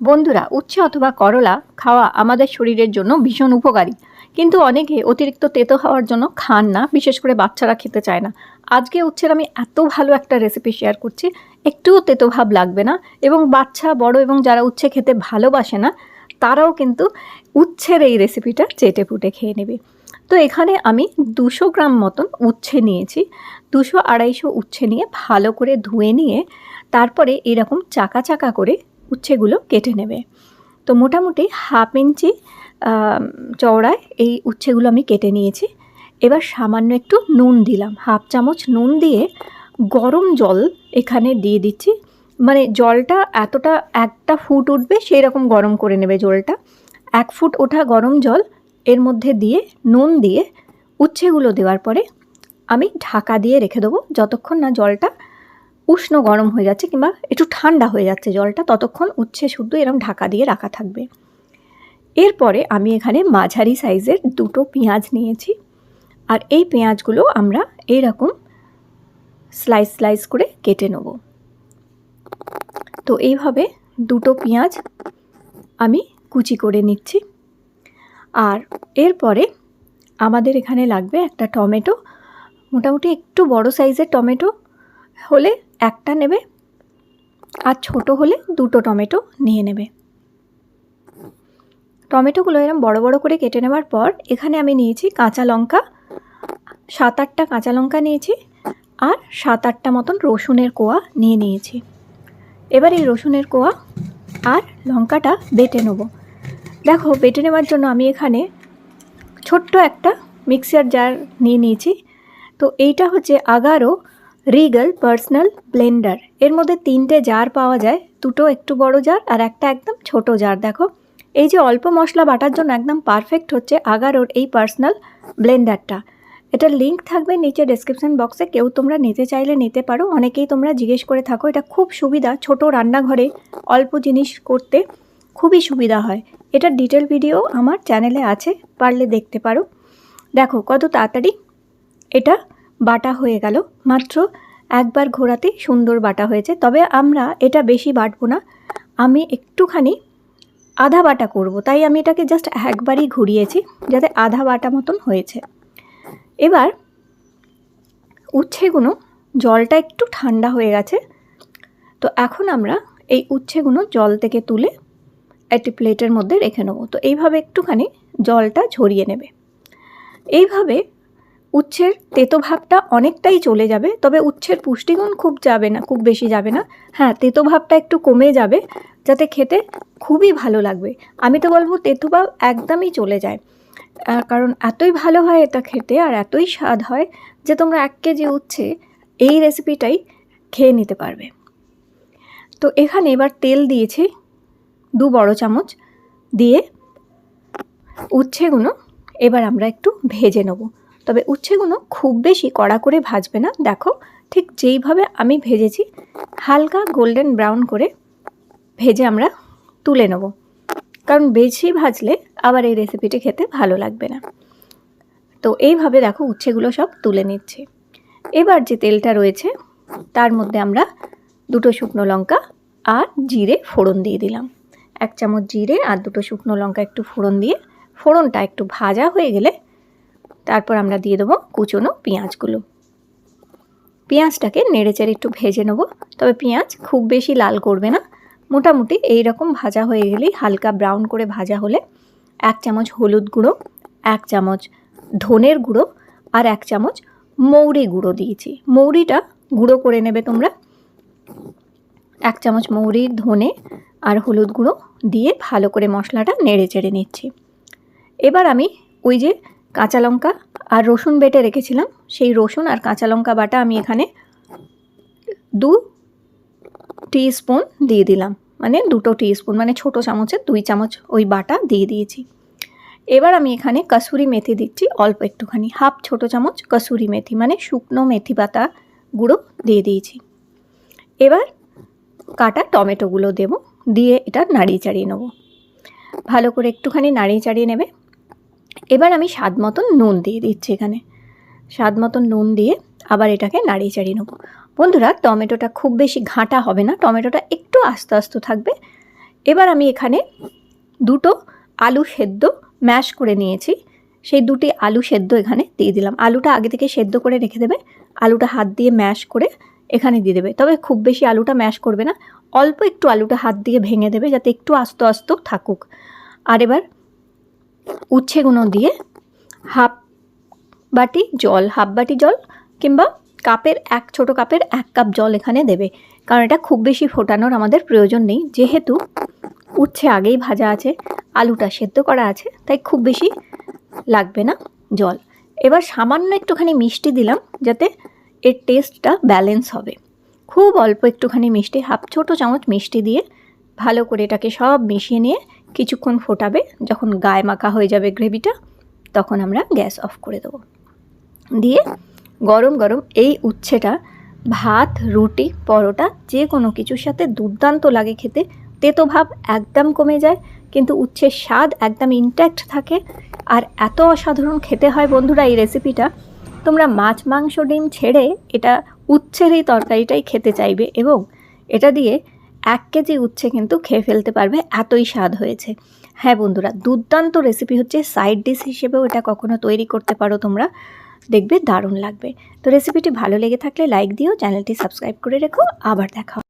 বন্ধুরা, উচ্ছে অথবা করলা খাওয়া আমাদের শরীরের জন্য ভীষণ উপকারী। কিন্তু অনেকে অতিরিক্ত তেতো খাওয়ার জন্য খান না, বিশেষ করে বাচ্চারা খেতে চায় না। আজকে উচ্ছের আমি এত ভালো একটা রেসিপি শেয়ার করছি, একটুও তেতো ভাব লাগবে না এবং বাচ্চা, বড় এবং যারা উচ্ছে খেতে ভালোবাসে না, তারাও কিন্তু উচ্ছের এই রেসিপিটা চেটে পুটে খেয়ে নেবে। তো এখানে আমি দুশো গ্রাম মতন উচ্ছে নিয়েছি। দুশো আড়াইশো উচ্ছে নিয়ে ভালো করে ধুয়ে নিয়ে তারপরে এরকম চাকা চাকা করে উচ্ছেগুলো কেটে নেবে। তো মোটামুটি হাফ ইঞ্চি চওড়ায় এই উচ্ছেগুলো আমি কেটে নিয়েছি। এবার সামান্য একটু নুন দিলাম। হাফ চামচ নুন দিয়ে গরম জল এখানে দিয়ে দিচ্ছি। মানে জলটা এতটা একটা ফুট উঠবে সেই রকম গরম করে নেবে জলটা। এক ফুট ওঠা গরম জল এর মধ্যে দিয়ে, নুন দিয়ে উচ্ছেগুলো দেওয়ার পরে আমি ঢাকা দিয়ে রেখে দেবো। যতক্ষণ না জলটা উষ্ণ গরম হয়ে যাচ্ছে কিংবা একটু ঠান্ডা হয়ে যাচ্ছে জলটা, ততক্ষণ উচ্ছে শুদ্ধ এরম ঢাকা দিয়ে রাখা থাকবে। এরপরে আমি এখানে মাঝারি সাইজের দুটো পেঁয়াজ নিয়েছি। আর এই পেঁয়াজগুলো আমরা এইরকম স্লাইস স্লাইস করে কেটে নেব। তো এইভাবে দুটো পেঁয়াজ আমি কুচি করে নিচ্ছি। আর এরপরে আমাদের এখানে লাগবে একটা টমেটো, মোটামুটি একটু বড় সাইজের টমেটো। হলে একটা নেবে আর ছোট হলে দুটো টমেটো নিয়ে নেবে। টমেটোগুলো এরকম বড় বড় করে কেটে নেওয়ার পর এখানে আমি নিয়েছি কাঁচা লঙ্কা, সাত আটটা কাঁচা লঙ্কা নিয়েছি আর সাত আটটা মতন রসুনের কোয়া নিয়ে নিয়েছি। এবার এই রসুনের কোয়া আর লঙ্কাটা বেটে নেব। দেখো, বেটে নেওয়ার জন্য আমি এখানে ছোট্ট একটা মিক্সার জার নিয়ে নিয়েছি। তো এইটা হচ্ছে আগারো রিগাল পার্সোনাল ব্লেন্ডার এর মধ্যে তিনটে জার পাওয়া যায়। দুটো একটু বড় জার আর একটা একদম ছোট জার দেখো। এই যে অল্প মশলা বাটার জন্য একদম পারফেক্ট হচ্ছে আগারোর এই পার্সোনাল ব্লেন্ডারটা এটা লিঙ্ক থাকবে নিচে ডেসক্রিপশন বক্সে কেউ তোমরা নিতে চাইলে নিতে পারো। অনেকেই তোমরা জিজ্ঞেস করে থাকো, এটা খুব সুবিধা ছোট রান্নাঘরে অল্প জিনিস করতে। খুবই সুবিধা হয়। এটার ডিটেল ভিডিও আমার চ্যানেলে আছে, পারলে দেখতে পারো। দেখো কত তাড়াতাড়ি এটা বাটা হয়ে গেল। মাত্র একবার ঘোরাতে সুন্দর বাটা হয়েছে। তবে আমরা এটা বেশি বাটবো না। আমি একটুখানি আধা বাটা করব। তাই আমি এটাকে জাস্ট একবারই ঘুরিয়েছি, যাতে আধা বাটা মতন হয়েছে। এবার উচ্ছেগুলো জলটা একটু ঠান্ডা হয়ে গেছে। তো এখন আমরা এই উচ্ছেগুলো জল থেকে তুলে একটি প্লেটের মধ্যে রেখে নেব। তো এইভাবে একটুখানি জলটা ঝরিয়ে নেবে। এইভাবে উচ্ছের তেতো ভাবটা অনেকটাই চলে যাবে, তবে উচ্ছের পুষ্টিগুণ খুব যাবে না, খুব বেশি যাবে না। হ্যাঁ তেতো ভাবটা একটু কমে যাবে, যাতে খেতে খুবই ভালো লাগবে। আমি তো বলব তেতো ভাব একদমই চলে যায়। কারণ এতই ভালো হয় এটা খেতে আর এতই স্বাদ হয় যে তোমরা এক কেজি উচ্ছে এই রেসিপিটাই খেয়ে নিতে পারবে। তো এখানে এবার তেল দিয়েছি দু বড় চামচ দিয়ে উচ্ছেগুলো এবার আমরা একটু ভেজে নেব। তবে উচ্ছেগুলো খুব বেশি কড়া করে ভাজবে না। দেখো, ঠিক যেইভাবে আমি ভেজেছি, হালকা গোল্ডেন ব্রাউন করে ভেজে আমরা তুলে নেব। কারণ বেশি ভাজলে আবার এই রেসিপিটি খেতে ভালো লাগবে না। তো এইভাবে দেখো উচ্ছেগুলো সব তুলে নিচ্ছি। এবার যে তেলটা রয়েছে, তার মধ্যে আমরা দুটো শুকনো লঙ্কা আর জিরে ফোড়ন দিয়ে দিলাম। এক চামচ জিরে আর দুটো শুকনো লঙ্কা একটু ফোড়ন দিয়ে, ফোড়নটা একটু ভাজা হয়ে গেলে তারপর আমরা দিয়ে দেবো কুচনো পেঁয়াজগুলো। পেঁয়াজটাকে নেড়েচেড়ে একটু ভেজে নেব। তবে পেঁয়াজ খুব বেশি লাল করবে না। মোটামুটি এই রকম ভাজা হয়ে গেলেই হালকা ব্রাউন করে ভাজা হলে এক চামচ হলুদ গুঁড়ো, এক চামচ ধনের গুঁড়ো আর এক চামচ মৌরি গুঁড়ো দিয়েছি। মৌরিটা গুঁড়ো করে নেবে তোমরা। এক চামচ মৌরি, ধনে আর হলুদ গুঁড়ো দিয়ে ভালো করে মশলাটা নেড়ে চেড়ে নিচ্ছি। এবার আমি ওই যে কাঁচা লঙ্কা আর রসুন বেটে রেখেছিলাম। সেই রসুন আর কাঁচা লঙ্কা বাটা আমি এখানে দু স্পুন দিয়ে দিলাম। মানে দুটো স্পুন মানে ছোটো চামচের দুই চামচ ওই বাটা দিয়ে দিয়েছি। এবার আমি এখানে কসুরি মেথি দিচ্ছি অল্প একটুখানি, হাফ ছোটো চামচ কসুরি মেথি মানে শুকনো মেথি পাতা গুঁড়ো দিয়ে দিয়েছি। এবার কাটা টমেটোগুলো দেবো, দিয়ে এটা নাড়িয়ে চাড়িয়ে নেব। ভালো করে একটুখানি নাড়িয়ে চাড়িয়ে নেবে। এবার আমি স্বাদ মতন নুন দিয়ে দিচ্ছি এখানে। স্বাদ মতন নুন দিয়ে আবার এটাকে নাড়িয়ে চাড়িয়ে নেব। বন্ধুরা, টমেটোটা খুব বেশি ঘাঁটা হবে না, টমেটোটা একটু আস্তে আস্তে থাকবে। এবার আমি এখানে দুটো আলু সেদ্ধ ম্যাশ করে নিয়েছি। সেই দুটি আলু সেদ্ধ এখানে দিয়ে দিলাম। আলুটা আগে থেকে সেদ্ধ করে রেখে দেবে। আলুটা হাত দিয়ে ম্যাশ করে এখানে দিয়ে দেবে। তবে খুব বেশি আলুটা ম্যাশ করবে না। অল্প একটু আলুটা হাত দিয়ে ভেঙে দেবে যাতে একটু আস্ত আস্ত থাকুক। আর এবার উচ্ছেগুলো দিয়ে হাফ বাটি জল, হাফ বাটি জল কিংবা কাপের এক, ছোট কাপের এক কাপ জল এখানে দেবে। কারণ এটা খুব বেশি ফোটানোর আমাদের প্রয়োজন নেই। যেহেতু উচ্ছে আগেই ভাজা আছে, আলুটা সেদ্ধ করা আছে, তাই খুব বেশি লাগবে না জল। এবার সামান্য একটুখানি মিষ্টি দিলাম যাতে এর টেস্টটা ব্যালেন্স হবে। খুব অল্প একটুখানি মিষ্টি, হাফ ছোটো চামচ মিষ্টি দিয়ে ভালো করে এটাকে সব মিশিয়ে নিয়ে কিছুক্ষণ ফোটাবে, যখন গায়ে মাখা হয়ে যাবে গ্রেভিটা, তখন আমরা গ্যাস অফ করে দেবো। দিয়ে গরম গরম এই উচ্ছেটা, ভাত, রুটি, পরোটা, যে কোনো কিছুর সাথে দুর্দান্ত লাগে খেতে। তেতো ভাব একদম কমে যায়, কিন্তু উচ্ছের স্বাদ একদম ইনট্যাক্ট থাকে। আর এত অসাধারণ খেতে হয় বন্ধুরা এই রেসিপিটা তোমরা মাছ, মাংস, ডিম ছেড়ে এটা উচ্ছের এই তরকারিটাই খেতে চাইবে এবং এটা দিয়ে এক কেজি উচ্ছে কিন্তু খেয়ে ফেলতে পারবে, এতই স্বাদ হয়েছে। হ্যাঁ বন্ধুরা, দুর্দান্ত রেসিপি হচ্ছে সাইড ডিশ হিসেবেও এটা কখনো তৈরি করতে পারো তোমরা। দেখবে দারুণ লাগবে। তো রেসিপিটি ভালো লেগে থাকলে লাইক দিও চ্যানেলটি সাবস্ক্রাইব করে রেখো। আবার দেখা হবে।